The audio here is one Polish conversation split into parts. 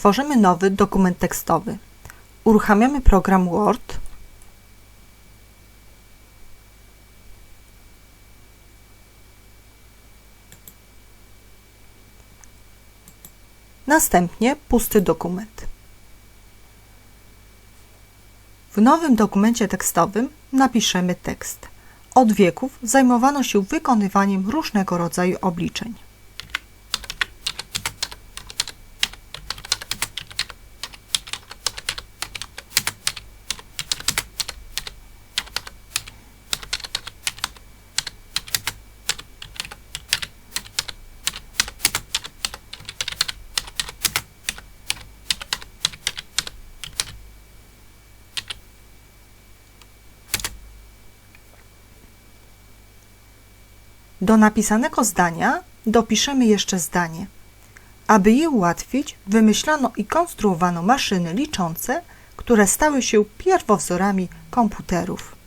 tworzymy nowy dokument tekstowy. Uruchamiamy program Word. Następnie pusty dokument. W nowym dokumencie tekstowym napiszemy tekst. Od wieków zajmowano się wykonywaniem różnego rodzaju obliczeń. Do napisanego zdania dopiszemy jeszcze zdanie. Aby je ułatwić, wymyślono i konstruowano maszyny liczące, które stały się pierwowzorami komputerów.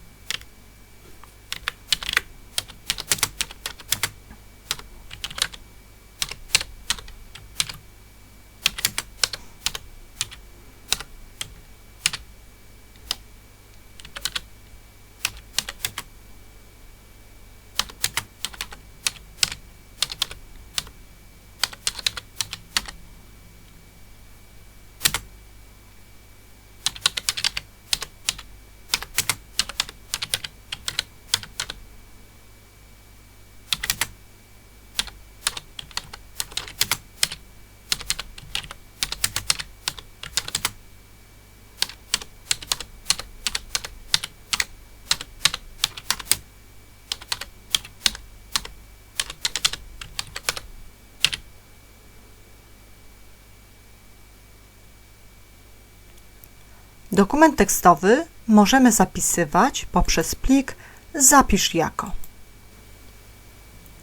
Dokument tekstowy możemy zapisywać poprzez plik Zapisz jako.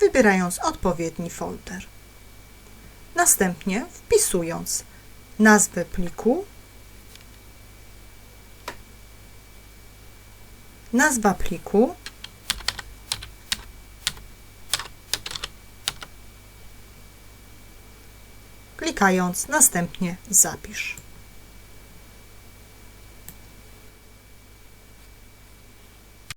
Wybierając odpowiedni folder. Następnie wpisując nazwę pliku, nazwa pliku, klikając następnie Zapisz.